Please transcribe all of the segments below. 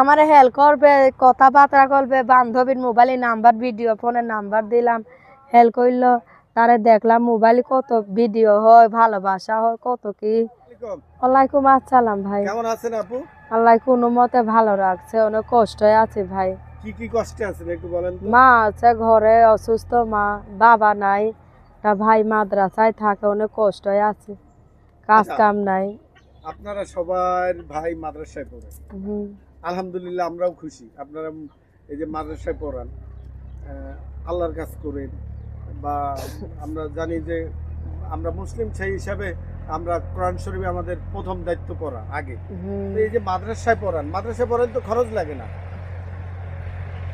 আমার হেল্প করবে কথাবার্তা করবে বান্ধবীর মোবাইলে নাম্বার ভিডিও ফোনের নাম্বার দিলাম। হেল্প করল তারে দেখলাম মোবাইলে কত ভিডিও হয় ভালোবাসা হয় কত কি। ওয়ালাইকুম। আসসালাম ভাই। কেমন আছেন আপু? আল্লাহ কোনো মতে ভালো রাখছে অনেক কষ্টে আছে ভাই। কি কি কষ্টে আছেন একটু বলেন তো। মা আছে ঘরে অসুস্থ মা বাবা নাই তা ভাই মাদ্রাসায় থাকে অনেক কষ্ট আছে। কাজ আচ্ছা। কাম নাই। আপনারা সবার ভাই মাদ্রাসায় পড়ে হুম। আলহামদুলিল্লাহ আমরাও খুশি। আপনারা এই যে মাদ্রাসায় পড়ান আল্লাহর কাজ করেন বা আমরা জানি যে আমরা মুসলিম সেই হিসাবে আমরা কোরআন শরীফে আমাদের প্রথম দায়িত্ব পড়া আগে। এই যে মাদ্রাসায় পড়ান মাদ্রাসায় পড়ান তো খরচ লাগে না।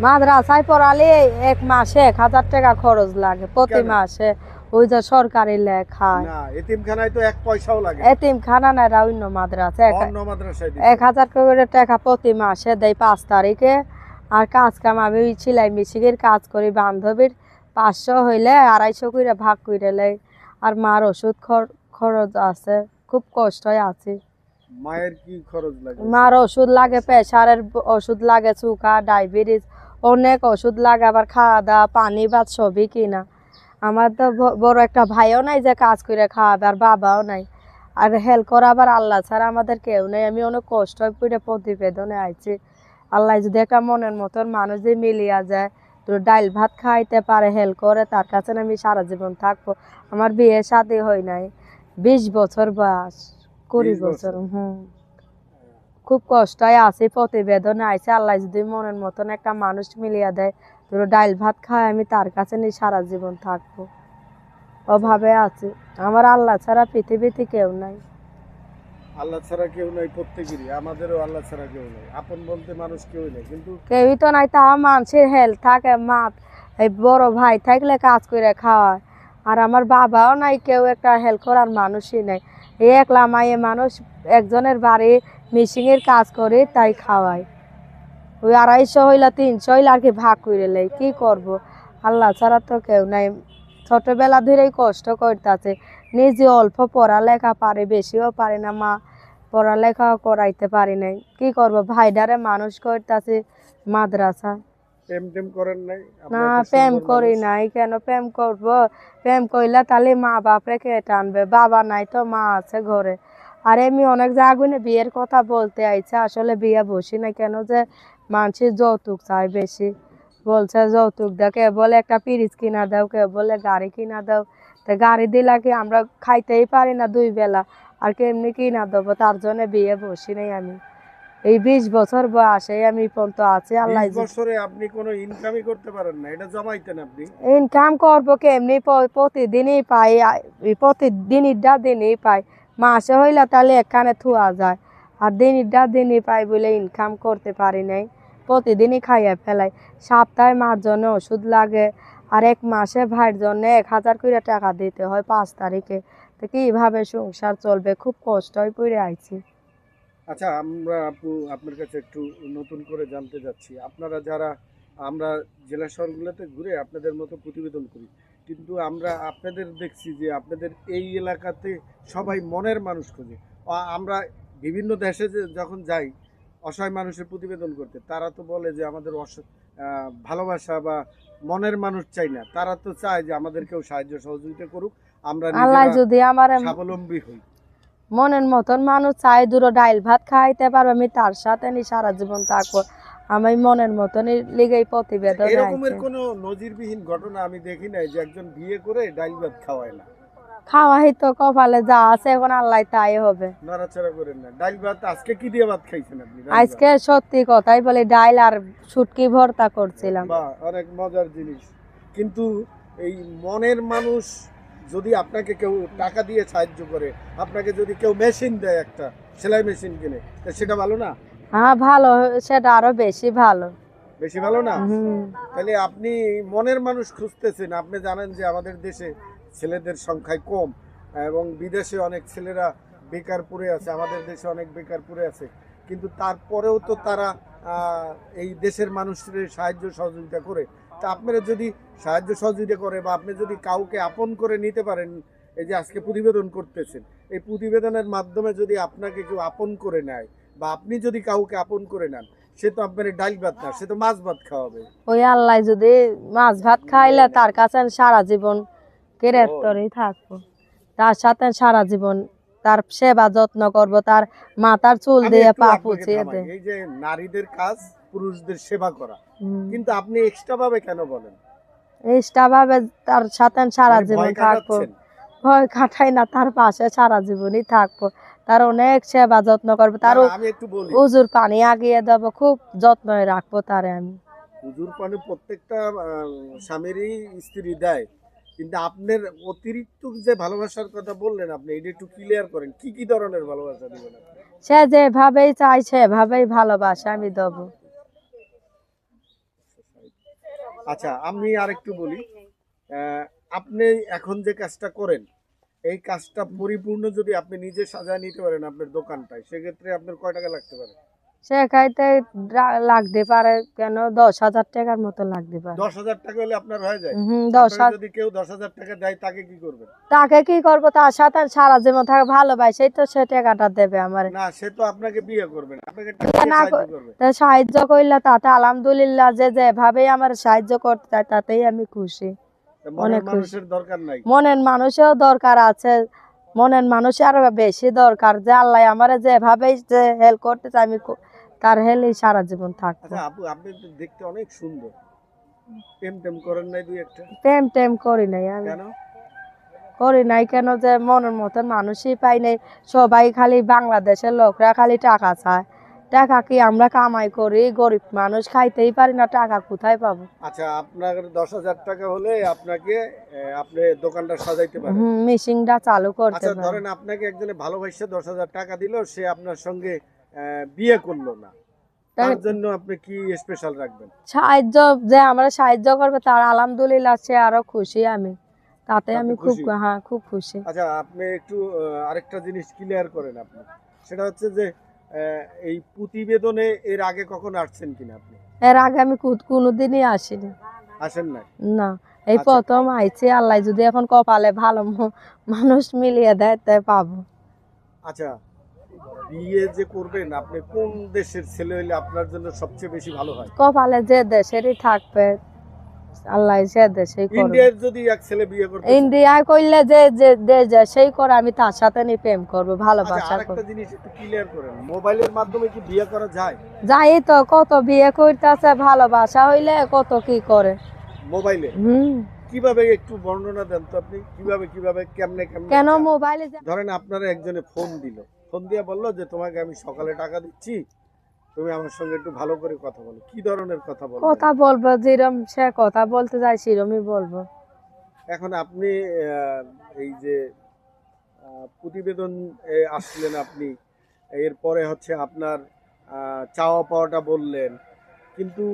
মাদ্রাসায় পড়ালে এক মাসে এক হাজার টাকা খরচ লাগে প্রতি মাসে। ওই যে সরকারি লেখায় না এতিমখানায় তো এক পয়সাও লাগে এতিম খানা নাই অন্য মাদ্রাসা। অন্য মাদ্রাসায়। এক হাজার করে টাকা প্রতি মাসে দেয় পাঁচ তারিখে। আর কাজ কাম আমি ওই সেলাই মেশিনের কাজ করি বান্ধবীর পাঁচশো হইলে আড়াইশো করে ভাগ করে লাই আর মার ওষুধ খর- খরচ আছে খুব কষ্ট আছে। মায়ের কি খরচ লাগে? মার ওষুধ লাগে প্রেশারের ওষুধ লাগে চুকা ডায়াবেটিস অনেক ওষুধ লাগে আবার খাওয়া দাওয়া পানি ভাত সবই কিনা। আমার তো বড় একটা ভাইও নাই যে কাজ করে খাওয়াবে আর বাবাও নাই। আর হেল্প করা আবার আল্লাহ ছাড়া আমাদের কেউ নেই। আমি অনেক কষ্ট করে প্রতিবেদনে আইছি। আল্লাহ যদি একটা মনের মতন মানুষ যে মিলিয়া যায় তো ডাইল ভাত খাইতে পারে হেল্প করে তার কাছে আমি সারা জীবন থাকব। আমার বিয়ে শাদী হয় নাই। বিশ বছর বয়স কুড়ি বছর। বছর হুম। খুব কষ্টই আছে প্রতিবেদনে আইছে। আল্লাহ যদি মনের মতন একটা মানুষ মিলিয়া দেয় তোর ডাইল ভাত খায় আমি তার কাছে নিয়ে সারা জীবন থাকব। অভাবে আছে। আমার আল্লাহ ছাড়া পৃথিবীতে কেউ নাই। আল্লাহ ছাড়া কেউ নাই প্রত্যেকেরই আমাদেরও আল্লাহ ছাড়া কেউ নেই। আপন বলতে মানুষ কেউ নেই কিন্তু কেউই তো নাই তা মানুষের হেল্প থাকে মা এই বড় ভাই থাকলে কাজ করে খাওয়ায়। আর আমার বাবাও নাই কেউ একটা হেল্প করার মানুষই নাই। এই একলা মায়ে মানুষ একজনের বাড়ি মিশিংয়ের কাজ করে তাই খাওয়ায়। ওই আড়াইশো হইলা তিনশো হইলে আর কি ভাগ করে লাই। কি করব? আল্লাহ ছাড়া তো কেউ নাই। ছোটবেলা ধরেই কষ্ট করতেছে। নিজে অল্প পড়ালেখা পারে বেশিও পারে না মা। পড়ালেখাও করাইতে পারি নাই। কি করব? ভাইডারে মানুষ করতেছে মাদ্রাসা। না প্রেম করি। নাই। কেন প্রেম করব? প্রেম করলে তাহলে মা বাপরে কে টানবে? বাবা নাই তো মা আছে ঘরে। আর আমি অনেক জাগুনে বিয়ের কথা বলতে আইছে। আসলে বিয়ে বসি না কেন যে মানুষের যৌতুক চাই বেশি। বলছে যৌতুক দাও কে বলে একটা পিরিচ কিনা দাও কে বলে গাড়ি কিনা দাও। তো গাড়ি দিলা কি আমরা খাইতেই পারি না দুই বেলা? আর কেমনি কিনা দেবো? তার জন্য বিয়ে বসি নাই আমি। এই বিশ বছর বয়সে আমি পর্যন্ত আছি আল্লাহ বছরে আপনি কোনো ইনকামই করতে পারেন না এটা জমাইতেন আপনি। ইনকাম করব কেমনি? প্রতিদিনই পাই আ- এই দিনই পাই। মাসে হইলে তাহলে এখানে থুয়া যায়। আর দিনইটা দিনই পাই বলে ইনকাম করতে পারি নাই। প্রতিদিনই খাইয়ে ফেলাই। সপ্তাহে মার জন্য ওষুধ লাগে আর এক মাসে ভাইয়ের জন্য এক হাজার করে টাকা দিতে হয় পাঁচ তারিখে। তো কীভাবে সংসার চলবে? খুব কষ্টই পড়ে আইছি। আচ্ছা আমরা আপু, আপনার কাছে একটু নতুন করে জানতে যাচ্ছি। আপনারা যারা, আমরা জেলা শহরগুলোতে ঘুরে আপনাদের মতো প্রতিবেদন করি, কিন্তু আমরা আপনাদের দেখছি যে আপনাদের এই এলাকাতে সবাই মনের মানুষ খোঁজে। আমরা বিভিন্ন দেশে যখন যাই অসহায় মানুষের প্রতিবেদন করতে। তারা তো বলে যে আমাদের ভালোবাসা বা মনের মানুষ চাই না। তারা তো চায় যে আমাদের কেউ সাহায্য সহযোগিতা করুক। আমরা আল্লাহ যদি আমার স্বাবলম্বী হই। মনের মতন মানুষ চাই দুটো ডাইল ভাত খাইতে পারবে আমি তার সাথে নি সারা জীবন থাকব। আমি মনের মতনই লিগেই প্রতিবেদন এরকমের কোনো নজিরবিহীন ঘটনা আমি দেখি নাই যে একজন বিয়ে করে ডাইল ভাত খাওয়ায় না। খাওয়াই তো কপালে যা আছে এখন আল্লাহ তাই হবে। নড়াচড়া করেন না। ডাইল ভাত আজকে কি দিয়ে ভাত খাইছেন আপনি? আজকে সত্যি কথাই বলি আর শুটকি ভর্তা করছিলাম। বাহ অনেক মজার জিনিস। কিন্তু এই মনের মানুষ যদি আপনাকে কেউ টাকা দিয়ে সাহায্য করে আপনাকে যদি কেউ মেশিন দেয় একটা সেলাই মেশিন কিনে সেটা ভালো না? হ্যাঁ ভালো সেটা আরও বেশি ভালো। বেশি ভালো না? তাহলে আপনি মনের মানুষ খুঁজতেছেন। আপনি জানেন যে আমাদের দেশে ছেলেদের সংখ্যায় কম, এবং বিদেশে অনেক ছেলেরা বেকার পড়ে আছে, আমাদের দেশে অনেক বেকার পড়ে আছে। কিন্তু তারপরেও তো তারা এই দেশের মানুষের সাহায্য সহযোগিতা করে। তা আপনারা যদি সাহায্য সহযোগিতা করে বা আপনি যদি কাউকে আপন করে নিতে পারেন, এই যে আজকে প্রতিবেদন করতেছেন, এই প্রতিবেদনের মাধ্যমে যদি আপনাকে কেউ আপন করে নেয় বা আপনি যদি কাউকে আপন করে নেন, সে তো আপনার ডাল ভাত না, সে তো মাছ ভাত খাওয়াবে। ওই আল্লাহ যদি মাছ ভাত খাইলে তার কাছে সারা জীবন গ্রেফতারই থাকব। তার সাথে সারা জীবন তার সেবা যত্ন করব তার মাথার চুল দিয়ে পা পুছিয়ে থামাই। এই যে নারীদের কাজ পুরুষদের সেবা করা। কিন্তু আপনি এক্সট্রা ভাবে কেন বলেন? ইষ্টা ভাবে তার সাথে সারা মানে জীবন ভয় থাকব। ভয় খাটাই না তার পাশে সারা জীবনই থাকব। তার অনেক সেবা যত্ন করব তার উজুর পানি আগিয়ে দেবো খুব যত্ন রাখব তারে আমি। হুজুর পানি প্রত্যেকটা স্বামীরই স্ত্রী দেয়। কিন্তু আপনার অতিরিক্ত যে ভালোবাসার কথা বললেন আপনি এটা একটু ক্লিয়ার করেন। কি কি ধরনের ভালোবাসা দিবেন? সে যেভাবেই চাই সেভাবেই ভালোবাসা আমি দেবো। আচ্ছা আমি আরেকটু বলি। আপনি এখন যে কাজটা করেন এই কাজটা পরিপূর্ণ যদি আপনি নিজে সাজায় নিতে পারেন আপনার দোকানটায় সেক্ষেত্রে আপনার কয় টাকা লাগতে পারে? সে খাইতে রা- লাগতে পারে কেন? দশ হাজার টাকার মতো লাগতে পারে। দশ হাজার টাকা হলে আপনার হয়ে যায়। হুম দশ যদি কেউ দশ হাজার টাকা দেয় তাকে কি করবেন তাকে কি করব? তার সাথে সারা জীবন থাকে ভালোবাসেই তো সে টাকাটা দেবে আমার। না সে তো আপনাকে বিয়ে দিয়ে না। সাহায্য করবে। করলে তাতে আলহামদুলিল্লাহ যে যেভাবেই আমার সাহায্য করতে চায় তাতেই আমি খুশি। অনেক খুশি। মানুষের দরকার নাই। মনের মানুষেরও দরকার আছে। মনের মানুষের আরও বেশি দরকার যে আল্লাহ আমার যেভাবেই যে হেল্প করতে চাই আমি তার হেলেই সারা জীবন থাকব। আচ্ছা আপু আপনি তো দেখতে অনেক সুন্দর। টেম টেম করেন নাই দুই একটা? প্রেম টেম করি নাই আমি। কেন? করি নাই কেন যে মনের মতন মানুষই পাই নাই। সবাই খালি বাংলাদেশের লোকরা খালি টাকা চায়। টাকা কি আমরা কামাই করি? গরিব মানুষ খাইতেই পারি না টাকা কোথায় পাবো? আচ্ছা আপনার দশ হাজার টাকা হলে আপনাকে আপনি দোকানটা সাজাইতে পারেন। মিশিংটা চালু করতে আচ্ছা ধরেন আপনাকে একজনে ভালোবাসে দশ হাজার টাকা দিল সে আপনার সঙ্গে বিয়ে করল না। তার জন্য আপনি কি স্পেশাল রাখবেন? সাহায্য যে আমরা সাহায্য করবে তার আলহামদুলিল্লাহ সে আরও খুশি আমি। তাতে আমি খুব হ্যাঁ খুব খুশি। আচ্ছা আপনি একটু আরেকটা জিনিস ক্লিয়ার করেন আপনি। সেটা হচ্ছে যে এই প্রতিবেদনে এর আগে কখন আসছেন কিনা আপনি? এর আগে আমি কোনোদিনই আসিনি। আসেন না না এই আচ্ছা। প্রথম আইছি আল্লাহ যদি এখন কপালে ভালো মানুষ মিলিয়ে দেয় তাই পাবো। আচ্ছা বিয়ে যে করবেন আপনি কোন দেশের ছেলে হইলে আপনার জন্য সবচেয়ে বেশি ভালো হয়? কপালে যে দেশেরই থাকবে আল্লাহ সে দেশেই ইন্ডিয়ার যদি এক ছেলে বিয়ে করতে করলে যে যে দেশ যায় সেই করে আমি তার সাথে নি প্রেম করব আচ্ছা ভালোবাসা আরেকটা করব। জিনিস একটু ক্লিয়ার করেন। মোবাইলের মাধ্যমে কি বিয়ে করা যায়? যাই তো কত বিয়ে করতেছে ভালোবাসা হইলে কত কি করে? মোবাইলে? হুম। কীভাবে একটু বর্ণনা দেন তো আপনি? কীভাবে কীভাবে কেমনে কেমনে কেন? মোবাইলে ধরেন আপনারা একজনে ফোন দিল। ফোন দিয়ে বলল যে তোমাকে আমি সকালে টাকা দিচ্ছি। তুমি আমার সঙ্গে একটু ভালো করে কথা বলো। কি ধরনের কথা বলো কথা বলব যেরম সে কথা বলতে যায় সেরমই বলব। এখন আপনি এই যে প্রতিবেদন আসলেন আপনি এরপরে হচ্ছে আপনার চাওয়া পাওয়াটা বললেন। কিন্তু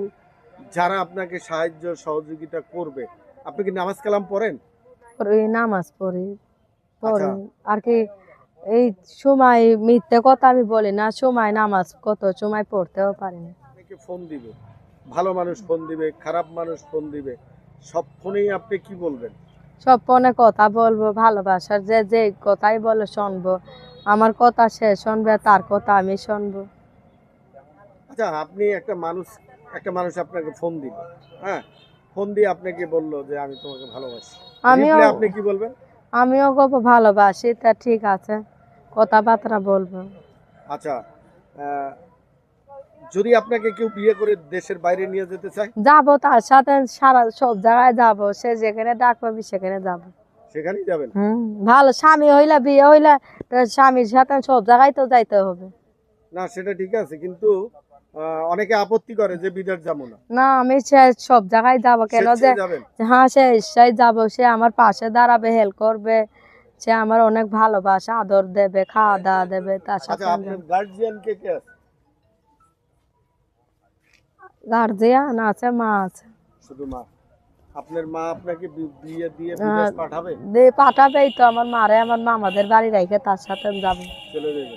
যারা আপনাকে সাহায্য সহযোগিতা করবে আপনি কি নামাজ কালাম পড়েন? পড়ি নামাজ পড়ি। পড়ি। আচ্ছা। আর কি এই সময় মিথ্যে কথা আমি বলি না সময় নামাজ কত সময় পড়তেও পারি না। ফোন দিবে ভালো মানুষ ফোন দিবে খারাপ মানুষ ফোন দিবে সব ফোনেই আপনি কি বলবেন? সব ফোনে কথা বলব ভালোবাসার যে যে কথাই বলে শুনব আমার কথা সে শুনবে তার কথা আমি শুনব। আচ্ছা আপনি একটা মানুষ একটা মানুষ আপনাকে ফোন দিল হ্যাঁ? ফোন দিয়ে আপনাকে বলল যে আমি তোমাকে ভালোবাসি। আমিও আপনি কি বলবেন? আমিও গপ ভালোবাসি তা ঠিক আছে। কথাবার্তা বলব। আচ্ছা যদি আপনাকে কেউ বিয়ে করে দেশের বাইরে নিয়ে যেতে চায়? যাব তার সাথে সারা সব জায়গায় যাব। সে যেখানে ডাকবে আমি সেখানে যাব। সেখানেই যাবেন? হুম ভালো স্বামী হইলা বিয়ে হইলা স্বামীর সাথে সব জায়গায় তো যাইতে হবে। না সেটা ঠিক আছে কিন্তু অনেকে আপত্তি করে যে বিদেশ যাব না। না আমি সে সব জায়গায় যাব। কেন যে হ্যাঁ সে যাব। সে আমার পাশে দাঁড়াবে হেল্প করবে। সে আমার অনেক ভালোবাসা আদর দেবে খাওয়া দাওয়া দেবে তার সাথে আচ্ছা আপনার গার্জিয়ান আছে? মা আছে। শুধু মা। আপনার মা আপনাকে বিয়ে দিয়ে। বিদেশ পাঠাবে? দিয়ে পাঠাবেই তো আমার মারে আমার মামাদের বাড়ি রেখে তার সাথে যাব। চলে যাবে।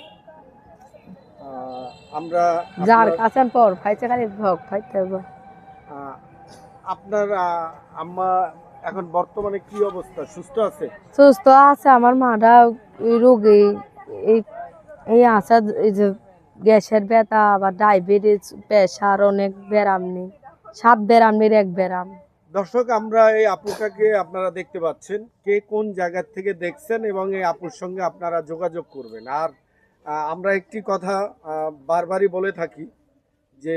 আমরা যার কাছে পর খালি ভোগ খাইতে হবে। আপনার আম্মা এখন বর্তমানে কি অবস্থা? সুস্থ আছে? সুস্থ আছে। আমার মারা ওই রোগী এই এই আছে এই যে গ্যাসের ব্যথা আবার ডায়াবেটিস প্রেশার অনেক ব্যারাম নেই। সাত ব্যারামের এক ব্যারাম দর্শক আমরা এই আপুটাকে আপনারা দেখতে পাচ্ছেন। কে কোন জায়গা থেকে দেখছেন এবং এই আপুর সঙ্গে আপনারা যোগাযোগ করবেন। আর আমরা একটি কথা বারবারই বলে থাকি যে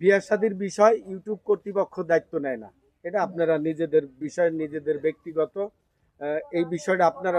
বিয়ার শাদির বিষয় ইউটিউব কর্তৃপক্ষ দায়িত্ব নেয় না। এটা আপনারা নিজেদের বিষয় নিজেদের ব্যক্তিগত এই বিষয়টা আপনারা